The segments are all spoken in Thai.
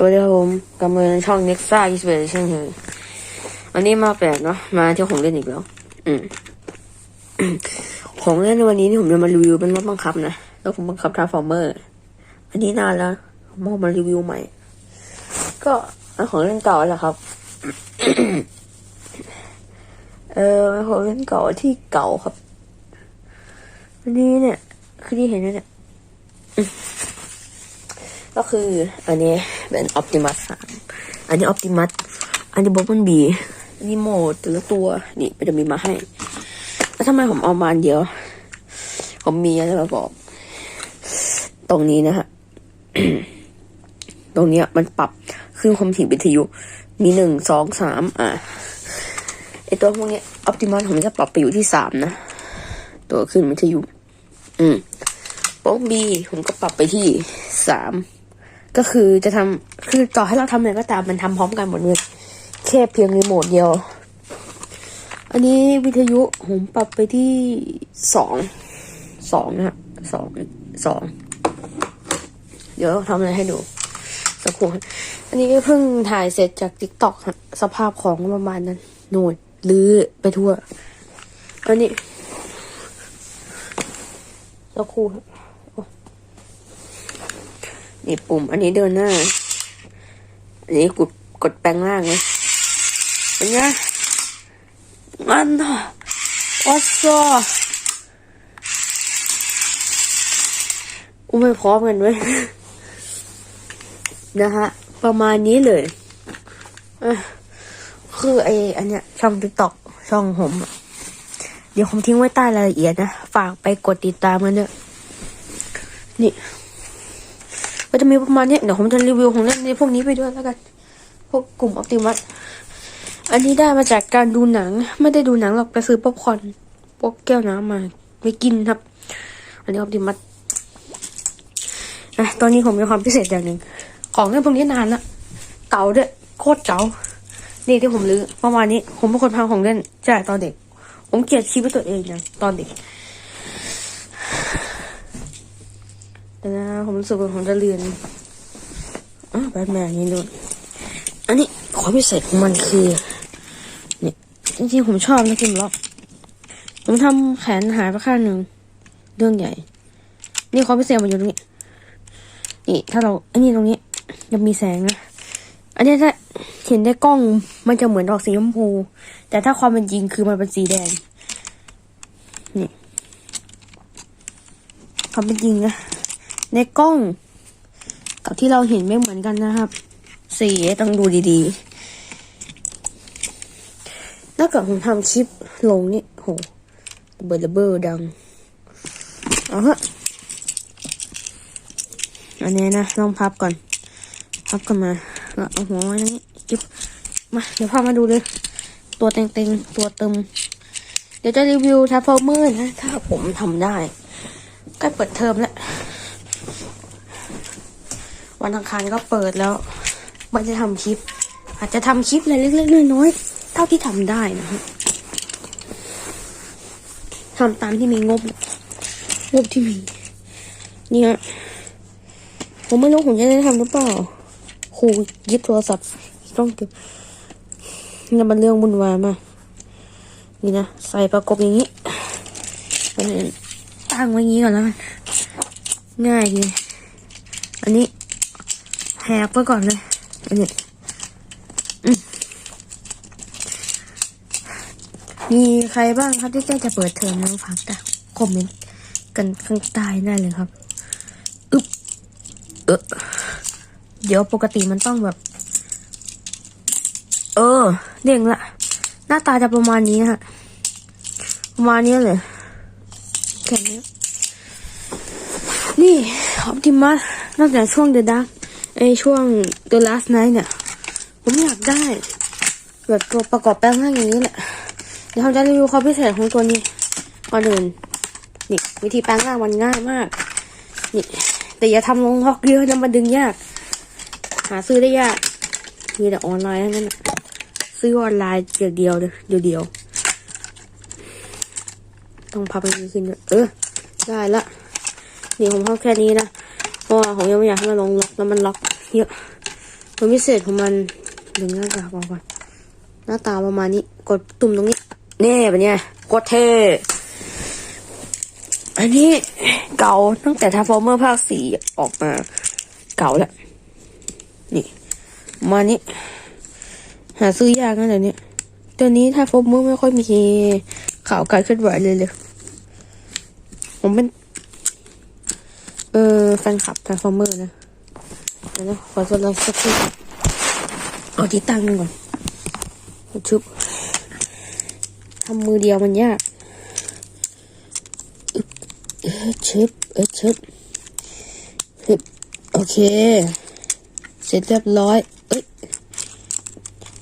สวัสดีครับผมกำเนิดช่อง Nexa i s p i r a t i o n เฉยวันนี้มาแปลกเนาะมาที่ของเล่นอีกแล้ว อืมของเล่นในวันนี้ที่ผมจะมารีวิวเป็นรถบังคับนะแล้วผมบังคับทาร์ฟอร์เมอร์ อันนี้นานแล้วผมเอามารีวิวใหม่ ก็เป็นของเล่นเก่าแหละครับ เออของเล่นเก่าที่เก่าครับอันนี้เนี่ย คือที่เห็นเนี่ย ก็คืออันนี้เป็น Optimus 3อันนี้ Optimus อันนี้ Bumblebee บีอันนี้โหมดแต่ละตัวนี่มันจะมีมาให้ แล้วทำไมผมเอามาเดียว ผมมีอะไรมาบอก ตรงนี้นะฮะตรงเนี้ยมันปรับขึ้นความถี่วิทยุมีหนึ่งสองสามอะไอตัวพวกเนี้ย Optimus ผมจะปรับไปอยู่ที่สามนะ ตัวขึ้นวิทยุ อืมโป๊กบีผมก็ปรับไปที่สาม ก็คือจะทำคือต่อให้เราทำอะไรก็ตามมันทำพร้อมกันหมดเลยแค่เพียงรีโมทเดียว อันนี้วิทยุผมปรับไปที่สองสองนะฮะสองสองเดี๋ยวทำอะไรให้ดูสักครู่อันนี้ก็เพิ่งถ่ายเสร็จจากติ๊กต็อกสภาพของประมาณนั้นนูนลื้อไปทั่วอันนี้สักครู่ นี่ปุ่ม อันนี้เดินหน้า อันนี้กดกดแปลงล่างเลยเป็นไงมันวัสซออุ้ยไม่พร้อมกันเว้ยนะฮะ ประมาณนี้เลยคือไออันเนี้ย ช่องติ๊กต็อกช่องผม เดี๋ยวผมทิ้งไว้ใต้รายละเอียดนะ ฝากไปกดติดตามกันด้วยนี่ ก็จะมีประมาณนี้เดี๋ยวผมจะรีวิวของเล่นในพวกนี้ไปด้วยแล้วกัน พวกกลุ่มออ t ติมัสอันนี้ได้มาจากการดูหนัง ไม่ได้ดูหนังหรอกไปซื้อป๊อปคอร์นพวกแก้วน้ำมาไปกินครับ อันนี้ออ t ติมัสอะตอนนี้ผมมีความพิเศษอย่างหนึ่งของเล่นพวกนี้นานละเก่าด้วยโคตรเก่านี่ที่ผมรื้อประมาณนี้ ผมเป็นคนพังของเล่นจ่ายตอนเด็ก ผมเกลียดชีวิตตัวเองนะตอนเด็ก แต่นะผมรู้สึกว่าผมจะเรียนอะแบทแมนนี่ด้วยอันนี้ความพิเศษของมันคือเนี่ยจริงๆผมชอบนะกิมล็อก ผมทำแขนหายไปข้างหนึ่งเรื่องใหญ่ นี่ความพิเศษมันอยู่ตรงนี้นี่ถ้าเราอันนี้ตรงนี้ยังมีแสงนะอันนี้ถ้าเห็นได้กล้องมันจะเหมือนดอกสีชมพู แต่ถ้าความเป็นจริงคือมันเป็นสีแดงนี่ความเป็นจริงนะ ในกล้อง กับที่เราเห็นไม่เหมือนกันนะครับสีต้องดูดีๆถ้าเกิดผมทำคลิปลงนี่โหเบอร์เบอร์ดังเอาฮะอันนี้นะลองพับก่อน พับกันมาแล้วเอาหัวไว้ตรงนี้จิบมาเดี๋ยวพามาดูเลย ตัวเต็งๆตัวเติม เดี๋ยวจะรีวิวทัฟเฟิลเมอร์นะ ถ้าผมทำได้ใกล้เปิดเทอมแล้ว วันอังคารก็เปิดแล้วว่าจะทำคลิป อาจจะทำคลิปอะไรเล็กๆน้อยๆเท่าที่ทำได้นะฮะทำตามที่มีงบ งบที่มี เนี่ย ผมไม่รู้ผมจะได้ทำหรือเปล่าครูยึดโทรศัพท์ต้องเก็บนี่มันเรื่องวุ่นวายมาก นี่นะ ใส่ประกบอย่างนี้ ตั้งไว้อย่างนี้ก่อนแล้วกันง่ายดี อันนี้ แหกไว้ก่อนเลยอันนี้อืมมีใครบ้างครับที่ใกล้จะเปิดเทอมแล้วพักแต่คอมเมนต์กันข้างใต้ได้เลยครับอึ๊บเออเดี๋ยวปกติมันต้องแบบ เออเด้งละ หน้าตาจะประมาณนี้ฮะ ประมาณนี้เลยแค่นี้นี่ออปติมัสนอกจากช่วงเดือะดัก ไอช่วง The Last Night เนี่ย ผมอยากได้ แบบตัวประกอบแปลงร่างอย่างนี้แหละ เดี๋ยวเราจะรีวิวความพิเศษของตัวนี้ก่อนอื่นนี่วิธีแปลงร่างมันง่ายมาก นี่ แต่อย่าทำลงล็อกเยอะนะมันดึงยาก หาซื้อได้ยาก มีแต่ออนไลน์เทั้งนั้นซื้อออนไลน์เดียวเดียวเดียวเดียวต้องพับไปนี้ขึ้นเออได้ละนี่ผมเข้าแค่นี้นะเพราะว่าผมยังไม่อยากให้มันลงล็อกแล้วมันล็อก เยอะมันพิเศษของมันดึงหน้ากากออกก่อนหน้าตาประมาณนี้ กดตุ่มตรงนี้เน่เป็นไงโคตรเท่อันนี้เก่าตั้งแต่ทาร์ฟอร์เมอร์ภาคสี่ออกมา เก่าแล้ว นี่ มานี้ หาซื้อยากนะเดี๋ยวนี้ตอนนี้ถ้าฟอร์เมอร์ไม่ค่อยมีข่าวการเคลื่อนไหวเลยเลย ผมเป็น เออแฟนคลับทาร์ฟอร์เมอร์นะ ดี๋ยวนะขอตัวเราสักครู่เอาที่ตั้งก่อนชุบทำมือเดียวมันยากเออชึบเออชึบฮึบโอเค เสร็จเรียบร้อยเอ้ย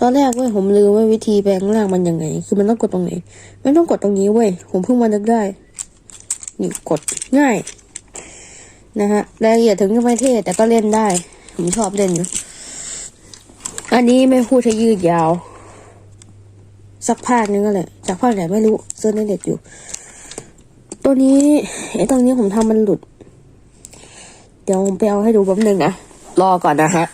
ตอนแรกเว้ยผมลืมว่าวิธีแปลงร่างมันยังไง คือมันต้องกดตรงไหนไม่ต้องกดตรงนี้เว้ยผมเพิ่งมานึกได้นี่กดง่ายนะฮะรายละเอียดถึงจะไม่เท่แต่ก็เล่นได้ ผมชอบเล่นอยู่ อันนี้ไม่พูดให้ยืดยาว สักภาคนึงก็แหละ จากภาคไหนไม่รู้เซิร์ชในเด็ดอยู่ ตัวนี้ไอ้ตรงนี้ผมทำมันหลุด เดี๋ยวผมไปเอาให้ดูแป๊บนึงนะ รอก่อนนะฮะ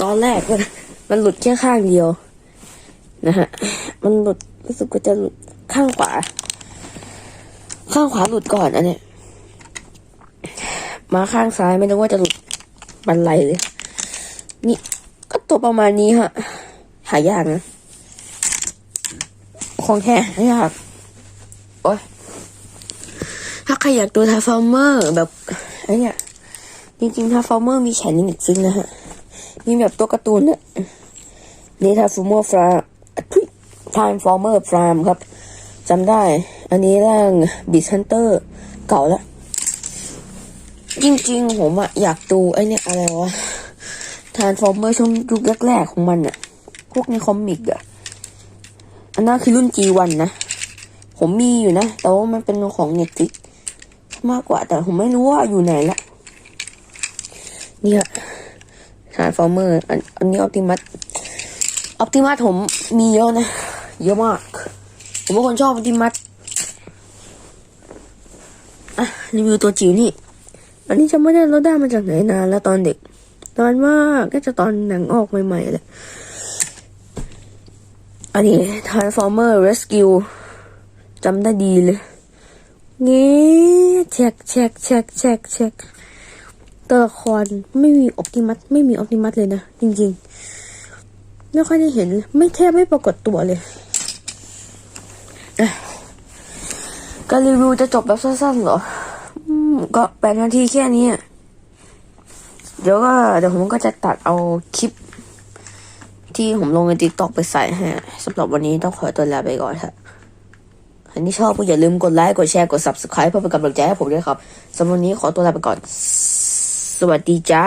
ตอนแรกมันมันหลุดแค่ข้างเดียว นะฮะ มันหลุดรู้สึกว่าจะหลุดข้างขวา ข้างขวาหลุดก่อนอันเนี้ยมาข้างซ้ายไม่รู้ว่าจะหลุดบันไลเลย นี่ก็ตัวประมาณนี้ฮะ หายากนะ ของแท้หายากโอ้ยถ้าใครอยากดูทาร์ฟอร์เมอร์แบบไอ้เนี่ยจริงๆทาร์ฟอร์เมอร์มีแขนในเน็ตฟิงนะฮะ มีแบบตัวการ์ตูนเนี่ยนี่ทาร์ฟอร์เมอร์ฟรา มทาร์ฟอร์เมอร์ฟรามครับจำได้ อันนี้ร่างบิชฮันเตอร์เก่าแล้ว จริงๆ ผมอะอยากดูไอเนี่ยอะไรวะทาร์ฟอร์เมอร์ช่วงยุคแรกๆของมันอะพวกในคอมิกอะอันนั้นคือรุ่น G1 นะ ผมมีอยู่นะ แต่ว่ามันเป็นของเน็ตฟิกมากกว่า แต่ผมไม่รู้ว่าอยู่ไหนละเนี่ยทาร์ฟอร์เมอร์อันอันนี้ออปติมัสออปติมัสผมมีเยอะนะ เยอะมาก ผมเป็นคนชอบออติมัสอะรีวิวตัวจิ๋วนี่ อันนี้จำไม่ได้เราได้มาจากไหนนานแล้วตอนเด็กตอนมากก็จะตอนหนังออกใหม่ๆแหละอันนี้ Transformer Rescue จำได้ดีเลยเงี้เช็คเช็คเช็คเช็คเช็คตัวละครไม่มีออปติมัสไม่มีออปติมัสเลยนะ จริงๆ ไม่ค่อยได้เห็น ไม่แทบไม่ปรากฏตัวเลย การรีวิวจะจบแบบสั้นๆเหรอก็แปดนาทีแค่นี้เดี๋ยวก็เดี๋ยวผมก็จะตัดเอาคลิป ที่ผมลงในติ๊กต็อกไปใส่ให้สำหรับวันนี้ต้องขอตัวลาไปก่อนครับอันนี้ชอบก็อย่าลืมกดไลค์ กดแชร์ กด subscribe เพื่อเป็นกำลังใจให้ผมด้วยครับสำหรับวันนี้ขอตัวลาไปก่อน สวัสดีจ้า